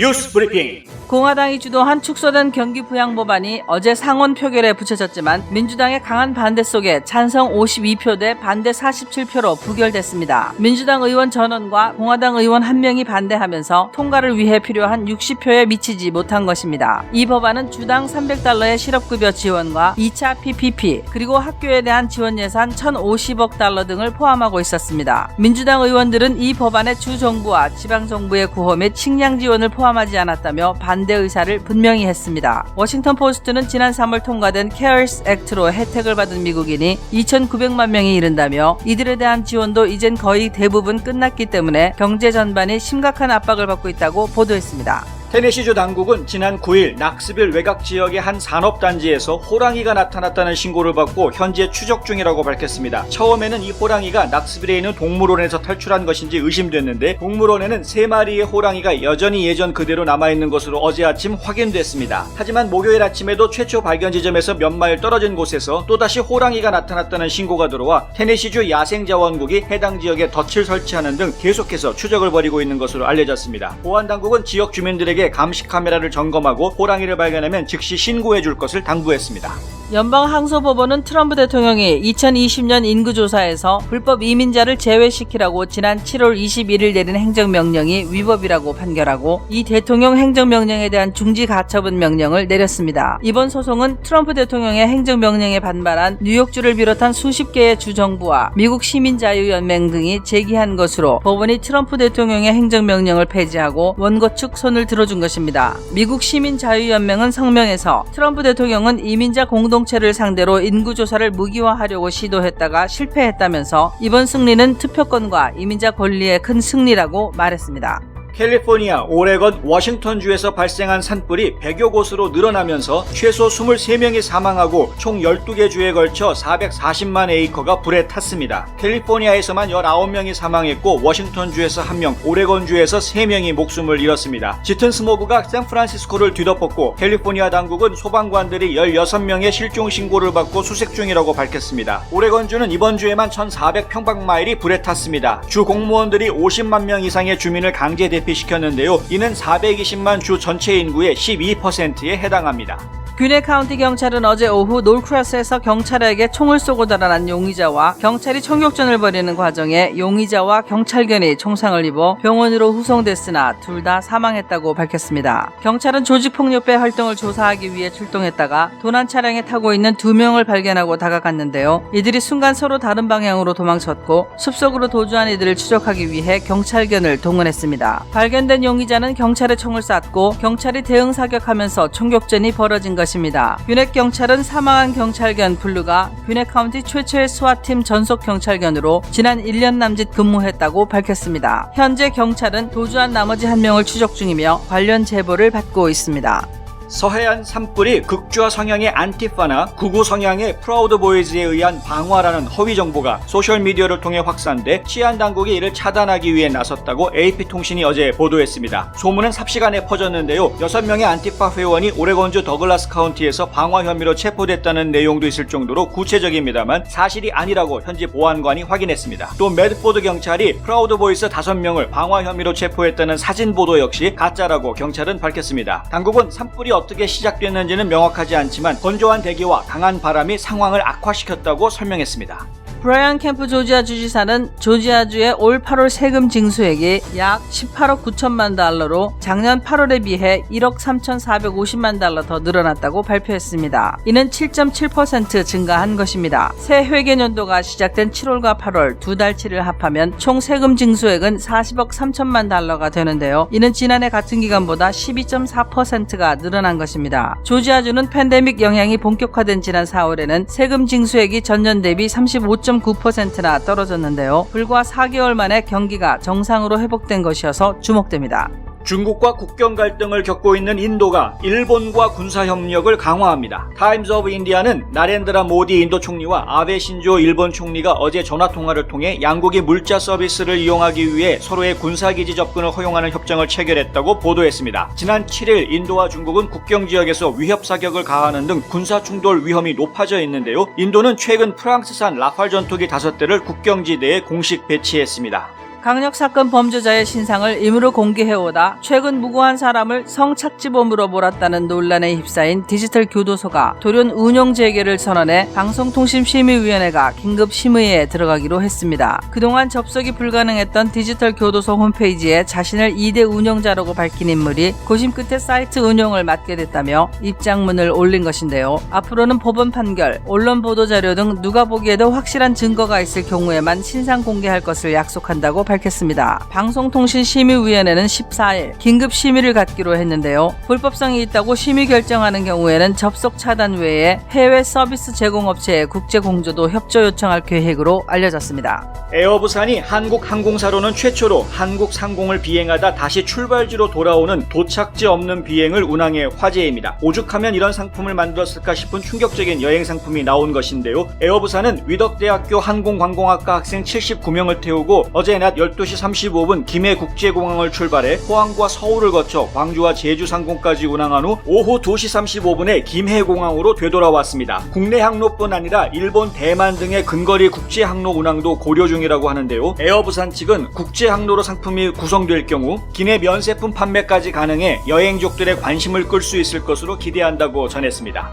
뉴스 브리핑. 공화당이 주도한 축소된 경기 부양 법안이 어제 상원 표결에 붙여졌지만 민주당의 강한 반대 속에 찬성 52표 대 반대 47표로 부결됐습니다. 민주당 의원 전원과 공화당 의원 한 명이 반대하면서 통과를 위해 필요한 60표에 미치지 못한 것입니다. 이 법안은 주당 300달러의 실업급여 지원과 2차 PPP 그리고 학교에 대한 지원 예산 1,050억 달러 등을 포함하고 있었습니다. 민주당 의원들은 이 법안에 주 정부와 지방 정부의 구호 및 식량 지원을 포함 하지 않았다며 반대 의사를 분명히 했습니다. 워싱턴 포스트는 지난 3월 통과된 케어스 액트로 혜택을 받은 미국인이 2,900만 명이 이른다며 이들에 대한 지원도 이젠 거의 대부분 끝났기 때문에 경제 전반이 심각한 압박을 받고 있다고 보도했습니다. 테네시주 당국은 지난 9일 낙스빌 외곽 지역의 한 산업단지에서 호랑이가 나타났다는 신고를 받고 현재 추적 중이라고 밝혔습니다. 처음에는 이 호랑이가 낙스빌에 있는 동물원에서 탈출한 것인지 의심됐는데 동물원에는 세 마리의 호랑이가 여전히 예전 그대로 남아있는 것으로 어제 아침 확인됐습니다. 하지만 목요일 아침에도 최초 발견 지점에서 몇 마일 떨어진 곳에서 또다시 호랑이가 나타났다는 신고가 들어와 테네시주 야생자원국이 해당 지역에 덫을 설치하는 등 계속해서 추적을 벌이고 있는 것으로 알려졌습니다. 보안당국은 지역 주민들에게 감시 카메라를 점검하고 호랑이를 발견하면 즉시 신고해 줄 것을 당부했습니다. 연방 항소법원은 트럼프 대통령이 2020년 인구조사에서 불법 이민자를 제외시키라고 지난 7월 21일 내린 행정명령이 위법이라고 판결하고 이 대통령 행정명령에 대한 중지 가처분 명령을 내렸습니다. 이번 소송은 트럼프 대통령의 행정명령에 반발한 뉴욕주를 비롯한 수십 개의 주정부와 미국 시민자유연맹 등이 제기한 것으로 법원이 트럼프 대통령의 행정명령을 폐지하고 원고 측 손을 들어 준 것입니다. 미국 시민자유연맹은 성명에서 트럼프 대통령은 이민자 공동체를 상대로 인구조사를 무기화하려고 시도했다가 실패했다면서 이번 승리는 투표권과 이민자 권리의 큰 승리라고 말했습니다. 캘리포니아, 오레건, 워싱턴주에서 발생한 산불이 100여 곳으로 늘어나면서 최소 23명이 사망하고 총 12개 주에 걸쳐 440만 에이커가 불에 탔습니다. 캘리포니아에서만 19명이 사망했고 워싱턴주에서 1명, 오레건주에서 3명이 목숨을 잃었습니다. 짙은 스모그가 샌프란시스코를 뒤덮었고 캘리포니아 당국은 소방관들이 16명의 실종 신고를 받고 수색 중이라고 밝혔습니다. 오레건주는 이번 주에만 1,400 평방마일이 불에 탔습니다. 주 공무원들이 50만 명 이상의 주민을 강제 대 피시켰는데요. 이는 420만 주 전체 인구의 12%에 해당합니다. 균해 카운티 경찰은 어제 오후 놀크라스에서 경찰에게 총을 쏘고 달아난 용의자와 경찰이 총격전을 벌이는 과정에 용의자와 경찰견이 총상을 입어 병원으로 후송됐으나 둘 다 사망했다고 밝혔습니다. 경찰은 조직폭력배 활동을 조사하기 위해 출동했다가 도난 차량에 타고 있는 두 명을 발견하고 다가갔는데요. 이들이 순간 서로 다른 방향으로 도망쳤고 숲속으로 도주한 이들을 추적하기 위해 경찰견을 동원했습니다. 발견된 용의자는 경찰에 총을 쐈고 경찰이 대응 사격하면서 총격전이 벌어진 것입니다. 것입니다. 윤핵 경찰은 사망한 경찰견 블루가 윤핵 카운티 최초의 스와팀 전속 경찰견으로 지난 1년 남짓 근무했다고 밝혔습니다. 현재 경찰은 도주한 나머지 한 명을 추적 중이며 관련 제보를 받고 있습니다. 서해안 산불이 극좌 성향의 안티파나 구구 성향의 프라우드 보이즈에 의한 방화라는 허위 정보가 소셜 미디어를 통해 확산돼 치안 당국이 이를 차단하기 위해 나섰다고 AP통신이 어제 보도했습니다. 소문은 삽시간에 퍼졌는데요. 6명의 안티파 회원이 오레곤주 더글라스 카운티에서 방화 혐의로 체포됐다는 내용도 있을 정도로 구체적입니다만 사실이 아니라고 현지 보안관이 확인했습니다. 또 매드포드 경찰이 프라우드 보이스 5명을 방화 혐의로 체포했다는 사진 보도 역시 가짜라고 경찰은 밝혔습니다. 당국은 산불이 어떻게 시작됐는지는 명확하지 않지만 건조한 대기와 강한 바람이 상황을 악화시켰다고 설명했습니다. 브라이언 캠프 조지아 주지사는 조지아주의 올 8월 세금 징수액이 약 18억 9천만 달러로 작년 8월에 비해 1억 3,450만 달러 더 늘어났다고 발표했습니다. 이는 7.7% 증가한 것입니다. 새 회계년도가 시작된 7월과 8월 두 달치를 합하면 총 세금 징수액은 40억 3천만 달러가 되는데요. 이는 지난해 같은 기간보다 12.4%가 늘어난 것입니다. 조지아주는 팬데믹 영향이 본격화된 지난 4월에는 세금 징수액이 전년 대비 35. 5.9%나 떨어졌는데요. 불과 4개월 만에 경기가 정상으로 회복된 것이어서 주목됩니다. 중국과 국경 갈등을 겪고 있는 인도가 일본과 군사 협력을 강화합니다. 타임즈 오브 인디아는 나렌드라 모디 인도 총리와 아베 신조 일본 총리가 어제 전화 통화를 통해 양국이 물자 서비스를 이용하기 위해 서로의 군사 기지 접근을 허용하는 협정을 체결했다고 보도했습니다. 지난 7일 인도와 중국은 국경 지역에서 위협 사격을 가하는 등 군사 충돌 위험이 높아져 있는데요. 인도는 최근 프랑스산 라팔 전투기 5대를 국경지대에 공식 배치했습니다. 강력사건 범죄자의 신상을 임의로 공개해오다 최근 무고한 사람을 성착지범으로 몰았다는 논란에 휩싸인 디지털 교도소가 돌연 운영 재개를 선언해 방송통신심의위원회가 긴급 심의에 들어가기로 했습니다. 그동안 접속이 불가능했던 디지털 교도소 홈페이지에 자신을 2대 운영자라고 밝힌 인물이 고심 끝에 사이트 운영을 맡게 됐다며 입장문을 올린 것인데요. 앞으로는 법원 판결, 언론 보도 자료 등 누가 보기에도 확실한 증거가 있을 경우에만 신상 공개할 것을 약속한다고 밝혔습니다. 방송통신심의위원회는 14일 긴급 심의를 갖기로 했는데요. 불법성이 있다고 심의 결정하는 경우에는 접속 차단 외에 해외 서비스 제공업체의 국제 공조도 협조 요청할 계획으로 알려졌습니다. 에어부산이 한국 항공사로는 최초로 한국 상공을 비행하다 다시 출발지로 돌아오는 도착지 없는 비행을 운항해 화제입니다. 오죽하면 이런 상품을 만들었을까 싶은 충격적인 여행 상품이 나온 것인데요. 에어부산은 위덕대학교 항공관공학과 학생 79명을 태우고 어제 낮 12시 35분 김해 국제공항을 출발해 포항과 서울을 거쳐 광주와 제주 상공까지 운항한 후 오후 2시 35분에 김해공항으로 되돌아왔습니다. 국내 항로뿐 아니라 일본, 대만 등의 근거리 국제 항로 운항도 고려 중이라고 하는데요. 에어부산 측은 국제 항로로 상품이 구성될 경우 기내 면세품 판매까지 가능해 여행족들의 관심을 끌 수 있을 것으로 기대한다고 전했습니다.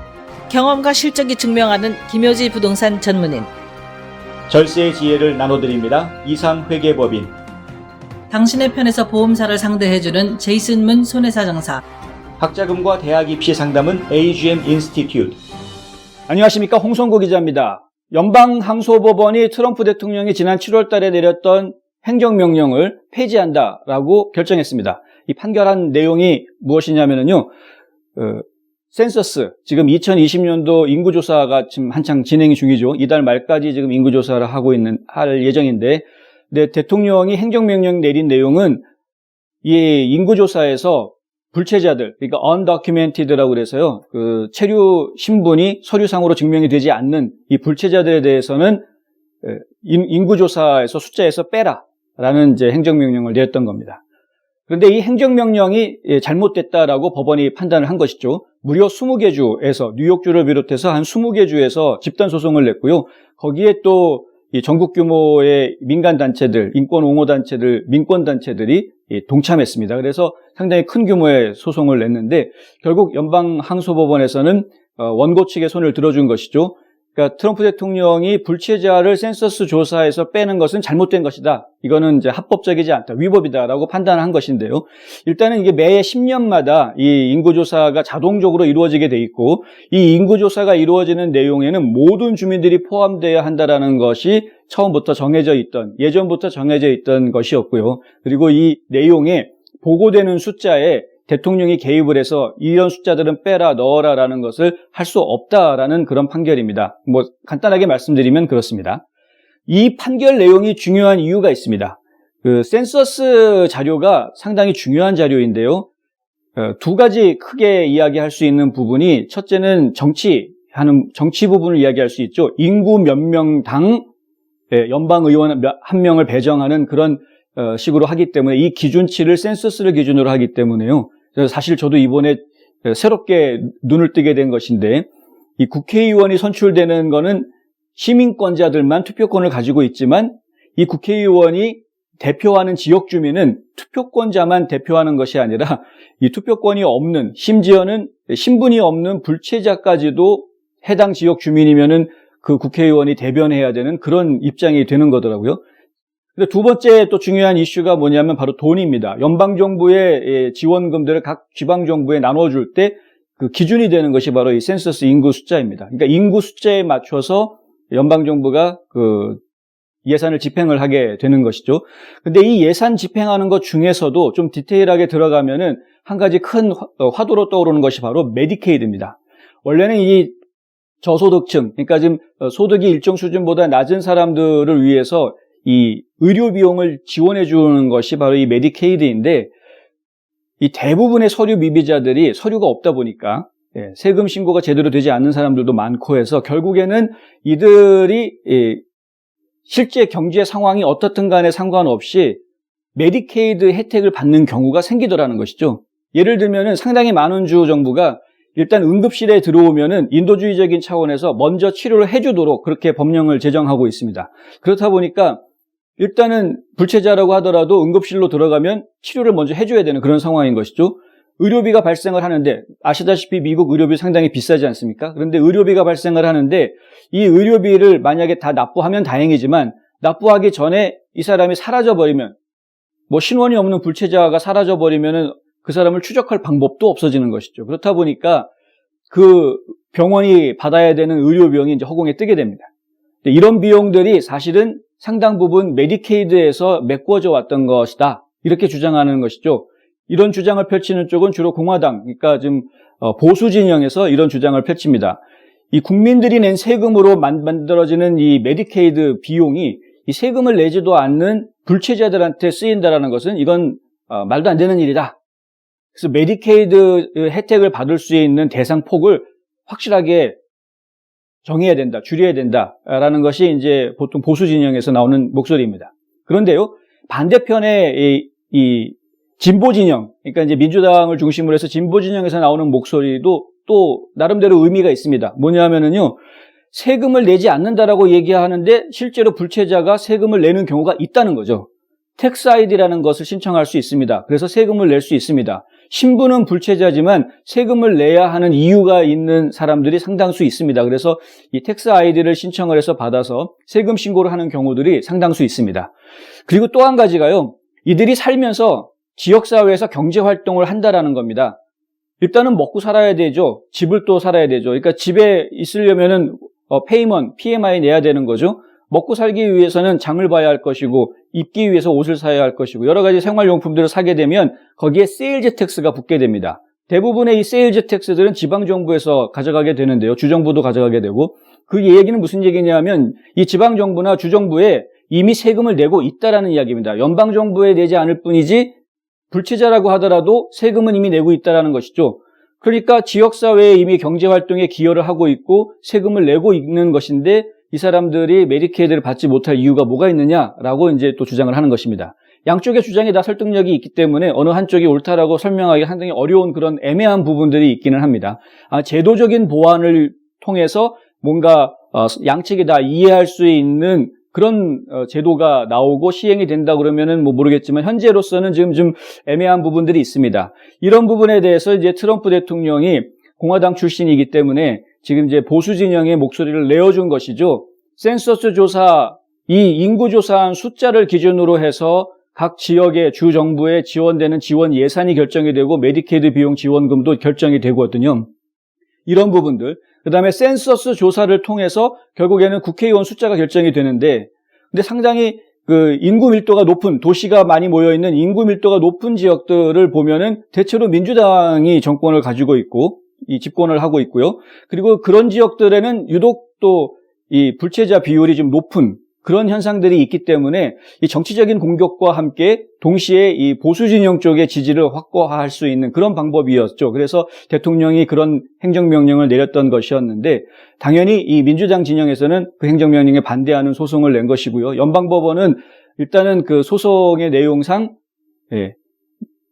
경험과 실적이 증명하는 김효지 부동산 전문인 절세의 지혜를 나눠드립니다. 이상 회계법인 당신의 편에서 보험사를 상대해주는 제이슨 문 손해사 정사 학자금과 대학 입시 상담은 AGM 인스티튜트. 안녕하십니까 홍성구 기자입니다. 연방항소법원이 트럼프 대통령이 지난 7월 달에 내렸던 행정명령을 폐지한다라고 결정했습니다. 이 판결한 내용이 무엇이냐면요. 어, 센서스, 지금 2020년도 인구조사가 지금 한창 진행 중이죠. 이달 말까지 지금 인구조사를 하고 있는, 할 예정인데, 근데 대통령이 행정명령 내린 내용은 이 인구조사에서 불체자들, 그러니까 undocumented라고 그래서요, 그 체류 신분이 서류상으로 증명이 되지 않는 이 불체자들에 대해서는 인구조사에서 숫자에서 빼라라는 이제 행정명령을 내렸던 겁니다. 그런데 이 행정명령이 예, 잘못됐다라고 법원이 판단을 한 것이죠. 무려 20개 주에서 뉴욕주를 비롯해서 한 20개 주에서 집단 소송을 냈고요. 거기에 또이 전국 규모의 민간 단체들, 인권 옹호 단체들, 민권 단체들이 이 동참했습니다. 그래서 상당히 큰 규모의 소송을 냈는데 결국 연방 항소법원에서는 어, 원고 측의 손을 들어준 것이죠. 그러니까 트럼프 대통령이 불체자를 센서스 조사에서 빼는 것은 잘못된 것이다. 이거는 이제 합법적이지 않다, 위법이다라고 판단한 것인데요. 일단은 이게 매 10년마다 이 인구조사가 자동적으로 이루어지게 돼 있고 이 인구조사가 이루어지는 내용에는 모든 주민들이 포함되어야 한다라는 것이 처음부터 정해져 있던 예전부터 정해져 있던 것이었고요. 그리고 이 내용에 보고되는 숫자에 대통령이 개입을 해서 이런 숫자들은 빼라 넣어라라는 것을 할 수 없다라는 그런 판결입니다. 뭐 간단하게 말씀드리면 그렇습니다. 이 판결 내용이 중요한 이유가 있습니다. 그 센서스 자료가 상당히 중요한 자료인데요. 어, 두 가지 크게 이야기할 수 있는 부분이 첫째는 정치 하는 정치 부분을 이야기할 수 있죠. 인구 몇 명당 예, 연방 의원 몇- 한 명을 배정하는 그런 어, 식으로 하기 때문에 이 기준치를 센서스를 기준으로 하기 때문에요. 사실 저도 이번에 새롭게 눈을 뜨게 된 것인데 이 국회의원이 선출되는 거는 시민권자들만 투표권을 가지고 있지만 이 국회의원이 대표하는 지역 주민은 투표권자만 대표하는 것이 아니라 이 투표권이 없는 심지어는 신분이 없는 불체자까지도 해당 지역 주민이면은 그 국회의원이 대변해야 되는 그런 입장이 되는 거더라고요. 근데 두 번째 또 중요한 이슈가 뭐냐면 바로 돈입니다. 연방 정부의 예, 지원금들을 각 지방 정부에 나눠 줄 때 그 기준이 되는 것이 바로 이 센서스 인구 숫자입니다. 그러니까 인구 숫자에 맞춰서 연방 정부가 그 예산을 집행을 하게 되는 것이죠. 근데 이 예산 집행하는 것 중에서도 좀 디테일하게 들어가면은 한 가지 큰 화- 어, 화두로 떠오르는 것이 바로 메디케이드입니다. 원래는 이 저소득층, 그러니까 지금 어, 소득이 일정 수준보다 낮은 사람들을 위해서 이 의료 비용을 지원해 주는 것이 바로 이 메디케이드인데 이 대부분의 서류 미비자들이 서류가 없다 보니까 예, 세금 신고가 제대로 되지 않는 사람들도 많고 해서 결국에는 이들이 예, 실제 경제 상황이 어떻든 간에 상관없이 메디케이드 혜택을 받는 경우가 생기더라는 것이죠. 예를 들면은 상당히 많은 주 정부가 일단 응급실에 들어오면은 인도주의적인 차원에서 먼저 치료를 해주도록 그렇게 법령을 제정하고 있습니다. 그렇다 보니까 일단은 불체자라고 하더라도 응급실로 들어가면 치료를 먼저 해줘야 되는 그런 상황인 것이죠. 의료비가 발생을 하는데 아시다시피 미국 의료비 상당히 비싸지 않습니까? 그런데 의료비가 발생을 하는데 이 의료비를 만약에 다 납부하면 다행이지만 납부하기 전에 이 사람이 사라져 버리면 뭐 신원이 없는 불체자가 사라져 버리면은 그 사람을 추적할 방법도 없어지는 것이죠. 그렇다 보니까 그 병원이 받아야 되는 의료 비용이 이제 허공에 뜨게 됩니다. 이런 비용들이 사실은 상당 부분 메디케이드에서 메꿔져 왔던 것이다. 이렇게 주장하는 것이죠. 이런 주장을 펼치는 쪽은 주로 공화당, 그러니까 지금 어, 보수 진영에서 이런 주장을 펼칩니다. 이 국민들이 낸 세금으로 만- 만들어지는 이 메디케이드 비용이 이 세금을 내지도 않는 불체자들한테 쓰인다라는 것은 이건 어, 말도 안 되는 일이다. 그래서 메디케이드 혜택을 받을 수 있는 대상 폭을 확실하게 정해야 된다, 줄여야 된다라는 것이 이제 보통 보수 진영에서 나오는 목소리입니다. 그런데요, 반대편의 이, 이 진보 진영, 그러니까 이제 민주당을 중심으로 해서 진보 진영에서 나오는 목소리도 또 나름대로 의미가 있습니다. 뭐냐면은요, 세금을 내지 않는다라고 얘기하는데 실제로 불체자가 세금을 내는 경우가 있다는 거죠. 텍스 아이디라는 것을 신청할 수 있습니다. 그래서 세금을 낼 수 있습니다. 신분은 불체자지만 세금을 내야 하는 이유가 있는 사람들이 상당수 있습니다. 그래서 이 텍스 아이디를 신청을 해서 받아서 세금 신고를 하는 경우들이 상당수 있습니다. 그리고 또 한 가지가요. 이들이 살면서 지역사회에서 경제활동을 한다라는 겁니다. 일단은 먹고 살아야 되죠. 집을 또 살아야 되죠. 그러니까 집에 있으려면은 어, 페이먼, PMI 내야 되는 거죠. 먹고 살기 위해서는 장을 봐야 할 것이고 입기 위해서 옷을 사야 할 것이고 여러 가지 생활용품들을 사게 되면 거기에 세일즈 텍스가 붙게 됩니다. 대부분의 이 세일즈 텍스들은 지방 정부에서 가져가게 되는데요. 주정부도 가져가게 되고 그 얘기는 무슨 얘기냐면 이 지방 정부나 주정부에 이미 세금을 내고 있다라는 이야기입니다. 연방 정부에 내지 않을 뿐이지 불체자라고 하더라도 세금은 이미 내고 있다라는 것이죠. 그러니까 지역사회에 이미 경제활동에 기여를 하고 있고 세금을 내고 있는 것인데 이 사람들이 메디케이드를 받지 못할 이유가 뭐가 있느냐라고 이제 또 주장을 하는 것입니다. 양쪽의 주장이 다 설득력이 있기 때문에 어느 한쪽이 옳다라고 설명하기 상당히 어려운 그런 애매한 부분들이 있기는 합니다. 아, 제도적인 보완을 통해서 뭔가 어, 양측이 다 이해할 수 있는 그런 어, 제도가 나오고 시행이 된다 그러면은 뭐 모르겠지만 현재로서는 지금 좀 애매한 부분들이 있습니다. 이런 부분에 대해서 이제 트럼프 대통령이 공화당 출신이기 때문에 지금 이제 보수 진영의 목소리를 내어준 것이죠. 센서스 조사, 이 인구 조사한 숫자를 기준으로 해서 각 지역의 주 정부에 지원되는 지원 예산이 결정이 되고 메디케이드 비용 지원금도 결정이 되거든요. 이런 부분들. 그 다음에 센서스 조사를 통해서 결국에는 국회의원 숫자가 결정이 되는데, 근데 상당히 그 인구 밀도가 높은 도시가 많이 모여 있는 인구 밀도가 높은 지역들을 보면은 대체로 민주당이 정권을 가지고 있고 이 집권을 하고 있고요. 그리고 그런 지역들에는 유독 또 이 불체자 비율이 좀 높은 그런 현상들이 있기 때문에 이 정치적인 공격과 함께 동시에 이 보수 진영 쪽의 지지를 확보할 수 있는 그런 방법이었죠. 그래서 대통령이 그런 행정명령을 내렸던 것이었는데 당연히 이 민주당 진영에서는 그 행정명령에 반대하는 소송을 낸 것이고요. 연방법원은 일단은 그 소송의 내용상 예,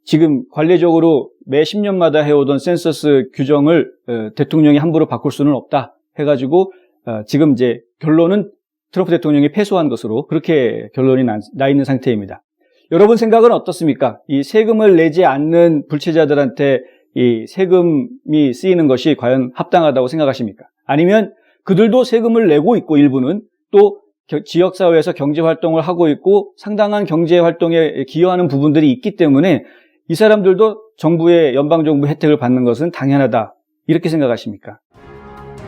지금 관례적으로 매 10년마다 해오던 센서스 규정을 어, 대통령이 함부로 바꿀 수는 없다 해가지고 어, 지금 이제 결론은 트럼프 대통령이 패소한 것으로 그렇게 결론이 나, 나 있는 상태입니다. 여러분 생각은 어떻습니까? 이 세금을 내지 않는 불체자들한테 이 세금이 쓰이는 것이 과연 합당하다고 생각하십니까? 아니면 그들도 세금을 내고 있고 일부는 또 겨- 지역사회에서 경제활동을 하고 있고 상당한 경제활동에 기여하는 부분들이 있기 때문에 이 사람들도 정부의 연방정부 혜택을 받는 것은 당연하다. 이렇게 생각하십니까?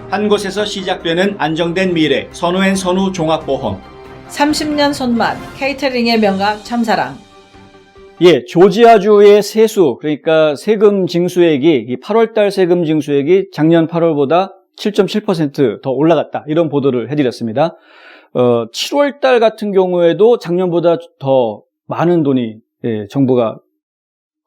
한 곳에서 시작되는 안정된 미래, 선우앤 선우 종합보험. 30년 손맛 케이터링의 명가 참사랑 예, 조지아주의 세수, 그러니까 세금 징수액이, 이 8월달 세금 징수액이 작년 8월보다 7.7%더 올라갔다. 이런 보도를 해드렸습니다. 어, 7월달 같은 경우에도 작년보다 더 많은 돈이, 예, 정부가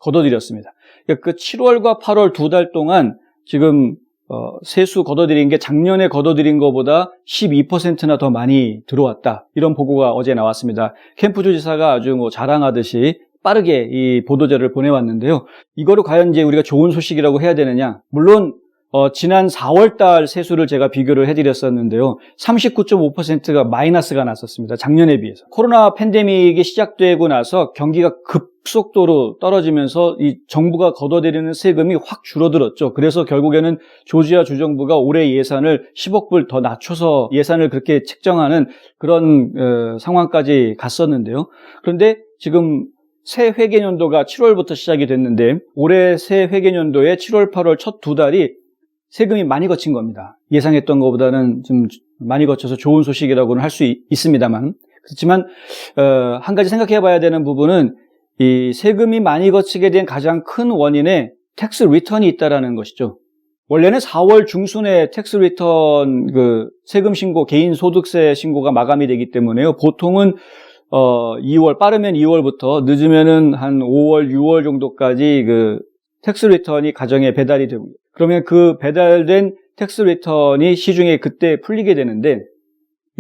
걷어들였습니다. 그러니까 그 7월과 8월 두 달 동안 지금 어, 세수 걷어들인 게 작년에 걷어들인 것보다 12%나 더 많이 들어왔다. 이런 보고가 어제 나왔습니다. 캠프 주 지사가 아주 뭐 자랑하듯이 빠르게 이 보도자를 보내왔는데요. 이거를 과연 이제 우리가 좋은 소식이라고 해야 되느냐? 물론 어, 지난 4월달 세수를 제가 비교를 해드렸었는데요. 39.5%가 마이너스가 났었습니다. 작년에 비해서. 코로나 팬데믹이 시작되고 나서 경기가 급 속도로 떨어지면서 이 정부가 걷어들이는 세금이 확 줄어들었죠. 그래서 결국에는 조지아 주정부가 올해 예산을 10억 불 더 낮춰서 예산을 그렇게 책정하는 그런 어, 상황까지 갔었는데요. 그런데 지금 새 회계년도가 7월부터 시작이 됐는데 올해 새 회계년도에 7월, 8월 첫 두 달이 세금이 많이 거친 겁니다. 예상했던 것보다는 좀 많이 거쳐서 좋은 소식이라고는 할 수 있습니다만 그렇지만 어, 한 가지 생각해 봐야 되는 부분은 이 세금이 많이 거치게 된 가장 큰 원인에 텍스 리턴이 있다라는 것이죠. 원래는 4월 중순에 텍스 리턴 그 세금 신고, 개인 소득세 신고가 마감이 되기 때문에요. 보통은 어 2월 빠르면 2월부터 늦으면은 한 5월, 6월 정도까지 그 텍스 리턴이 가정에 배달이 되고 그러면 그 배달된 텍스 리턴이 시중에 그때 풀리게 되는데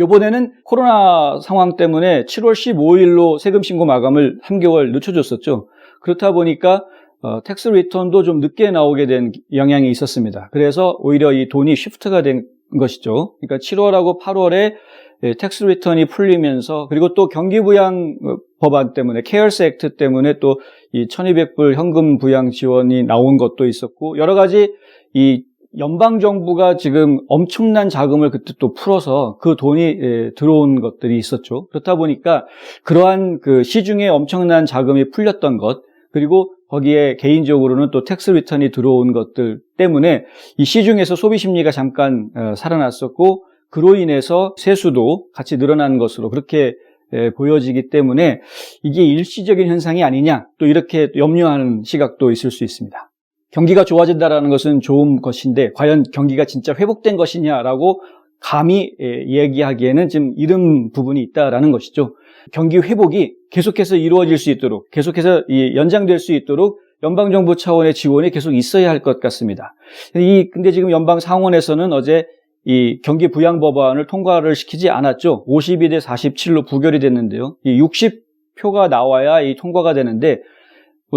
이번에는 코로나 상황 때문에 7월 15일로 세금 신고 마감을 3개월 늦춰줬었죠. 그렇다 보니까 어, 텍스 리턴도 좀 늦게 나오게 된 영향이 있었습니다. 그래서 오히려 이 돈이 쉬프트가 된 것이죠. 그러니까 7월하고 8월에 예, 텍스 리턴이 풀리면서 그리고 또 경기 부양 어, 법안 때문에 케어스 액트 때문에 또 이 1200불 현금 부양 지원이 나온 것도 있었고 여러 가지 이 연방 정부가 지금 엄청난 자금을 그때 또 풀어서 그 돈이 예, 들어온 것들이 있었죠. 그렇다 보니까 그러한 그 시중에 엄청난 자금이 풀렸던 것 그리고 거기에 개인적으로는 또 텍스 리턴이 들어온 것들 때문에 이 시중에서 소비 심리가 잠깐 어, 살아났었고 그로 인해서 세수도 같이 늘어난 것으로 그렇게 예, 보여지기 때문에 이게 일시적인 현상이 아니냐 또 이렇게 염려하는 시각도 있을 수 있습니다. 경기가 좋아진다라는 것은 좋은 것인데 과연 경기가 진짜 회복된 것이냐라고 감히 예, 얘기하기에는 좀 이른 부분이 있다라는 것이죠. 경기 회복이 계속해서 이루어질 수 있도록 계속해서 이 연장될 수 있도록 연방 정부 차원의 지원이 계속 있어야 할 것 같습니다. 이 근데 지금 연방 상원에서는 어제 이 경기 부양 법안을 통과를 시키지 않았죠. 52대 47로 부결이 됐는데요. 이 60표가 나와야 이 통과가 되는데 뭐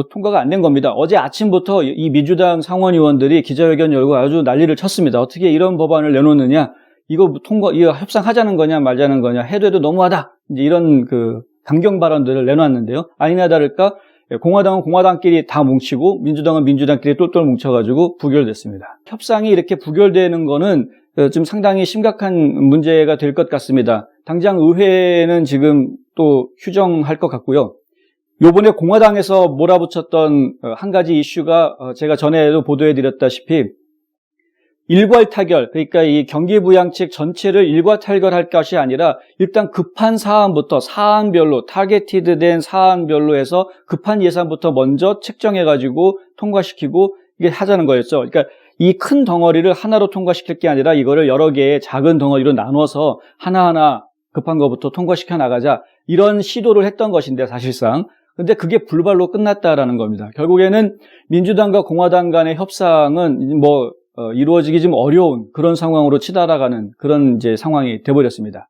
통과가 안 된 겁니다. 어제 아침부터 이 민주당 상원 의원들이 기자회견 열고 아주 난리를 쳤습니다. 어떻게 이런 법안을 내놓느냐? 이거 통과, 이거 협상하자는 거냐 말자는 거냐? 해도 해도 너무하다. 이제 이런 그 강경 발언들을 내놨는데요. 아니나 다를까 공화당은 공화당끼리 다 뭉치고 민주당은 민주당끼리 똘똘 뭉쳐가지고 부결됐습니다. 협상이 이렇게 부결되는 거는 어, 좀 상당히 심각한 문제가 될 것 같습니다. 당장 의회는 지금 또 휴정할 것 같고요. 요번에 공화당에서 몰아붙였던 어, 한 가지 이슈가 어, 제가 전에도 보도해 드렸다시피 일괄 타결, 그러니까 이 경기부양책 전체를 일괄 타결할 것이 아니라 일단 급한 사안부터 사안별로 타겟티드된 사안별로 해서 급한 예산부터 먼저 책정해가지고 통과시키고 이게 하자는 거였죠. 그러니까 이 큰 덩어리를 하나로 통과시킬 게 아니라 이거를 여러 개의 작은 덩어리로 나눠서 하나하나 급한 것부터 통과시켜 나가자 이런 시도를 했던 것인데 사실상 근데 그게 불발로 끝났다라는 겁니다. 결국에는 민주당과 공화당 간의 협상은 뭐 어, 이루어지기 좀 어려운 그런 상황으로 치달아가는 그런 이제 상황이 돼버렸습니다.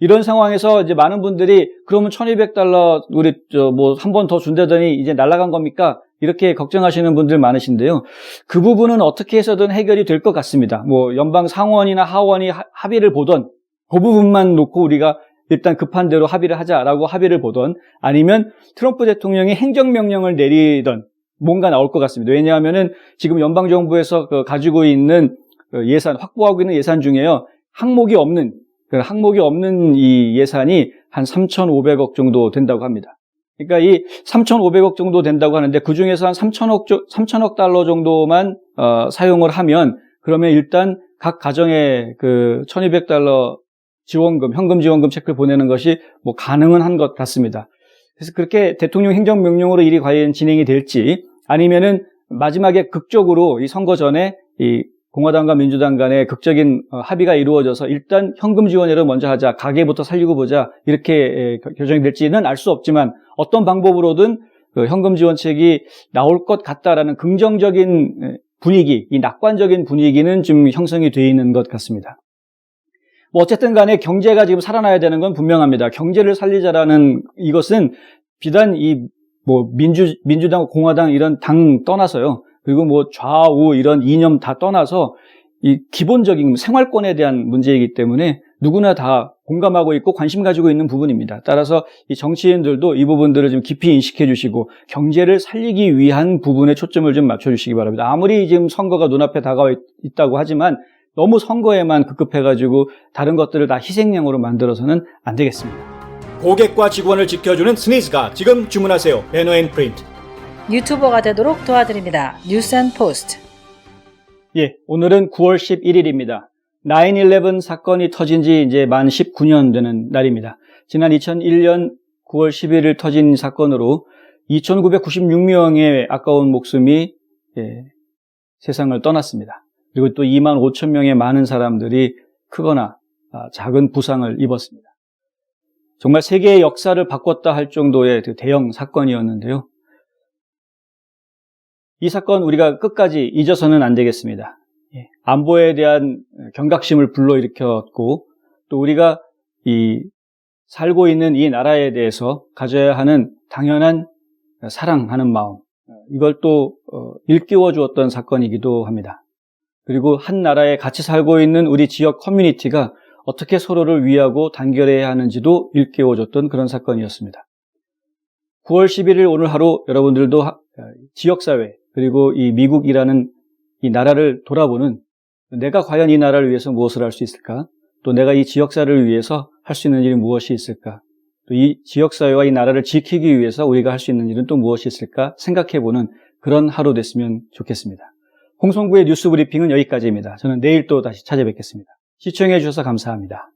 이런 상황에서 이제 많은 분들이 그러면 1200달러 우리 뭐 한 번 더 준다더니 이제 날라간 겁니까? 이렇게 걱정하시는 분들 많으신데요. 그 부분은 어떻게 해서든 해결이 될 것 같습니다. 뭐 연방 상원이나 하원이 하, 합의를 보던 그 부분만 놓고 우리가 일단 급한 대로 합의를 하자라고 합의를 보던 아니면 트럼프 대통령이 행정명령을 내리던 뭔가 나올 것 같습니다. 왜냐하면은 지금 연방 정부에서 그 가지고 있는 그 예산 확보하고 있는 예산 중에요 항목이 없는 그 항목이 없는 이 예산이 한 3,500억 정도 된다고 합니다. 그러니까 이 3,500억 정도 된다고 하는데 그 중에서 한 3,000억 3,000억 달러 정도만 어, 사용을 하면 그러면 일단 각 가정에 그 1,200달러 지원금, 현금 지원금 체크를 보내는 것이 뭐 가능은 한 것 같습니다. 그래서 그렇게 대통령 행정명령으로 일이 과연 진행이 될지 아니면은 마지막에 극적으로 이 선거 전에 이 공화당과 민주당 간의 극적인 어, 합의가 이루어져서 일단 현금 지원을 먼저 하자, 가게부터 살리고 보자 이렇게 결정이 될지는 알 수 없지만 어떤 방법으로든 그 현금 지원책이 나올 것 같다라는 긍정적인 분위기, 이 낙관적인 분위기는 좀 형성이 되어 있는 것 같습니다. 뭐 어쨌든 간에 경제가 지금 살아나야 되는 건 분명합니다. 경제를 살리자라는 이것은 비단 이 뭐 민주 민주당 공화당 이런 당 떠나서요. 그리고 뭐 좌우 이런 이념 다 떠나서 이 기본적인 생활권에 대한 문제이기 때문에 누구나 다 공감하고 있고 관심 가지고 있는 부분입니다. 따라서 이 정치인들도 이 부분들을 좀 깊이 인식해 주시고 경제를 살리기 위한 부분에 초점을 좀 맞춰 주시기 바랍니다. 아무리 지금 선거가 눈앞에 다가와 있- 있다고 하지만 너무 선거에만 급급해가지고 다른 것들을 다 희생양으로 만들어서는 안 되겠습니다. 고객과 직원을 지켜주는 스니즈가 지금 주문하세요. 배너 앤 프린트. 유튜버가 되도록 도와드립니다. 뉴스 앤 포스트. 예, 오늘은 9월 11일입니다. 9-11 사건이 터진 지 이제 만 19년 되는 날입니다. 지난 2001년 9월 11일 터진 사건으로 2,996명의 아까운 목숨이 예, 세상을 떠났습니다. 그리고 또 2만 5천 명의 많은 사람들이 크거나 아, 작은 부상을 입었습니다. 정말 세계의 역사를 바꿨다 할 정도의 그 대형 사건이었는데요. 이 사건 우리가 끝까지 잊어서는 안 되겠습니다. 예, 안보에 대한 경각심을 불러일으켰고 또 우리가 이 살고 있는 이 나라에 대해서 가져야 하는 당연한 사랑하는 마음 이걸 또 어, 일깨워 주었던 사건이기도 합니다. 그리고 한 나라에 같이 살고 있는 우리 지역 커뮤니티가 어떻게 서로를 위하고 단결해야 하는지도 일깨워 줬던 그런 사건이었습니다. 9월 11일 오늘 하루 여러분들도 하- 지역사회 그리고 이 미국이라는 이 나라를 돌아보는 내가 과연 이 나라를 위해서 무엇을 할 수 있을까? 또 내가 이 지역사회를 위해서 할 수 있는 일이 무엇이 있을까? 또 이 지역사회와 이 나라를 지키기 위해서 우리가 할 수 있는 일은 또 무엇이 있을까? 생각해보는 그런 하루 됐으면 좋겠습니다. 홍성구의 뉴스 브리핑은 여기까지입니다. 저는 내일 또 다시 찾아뵙겠습니다. 시청해 주셔서 감사합니다.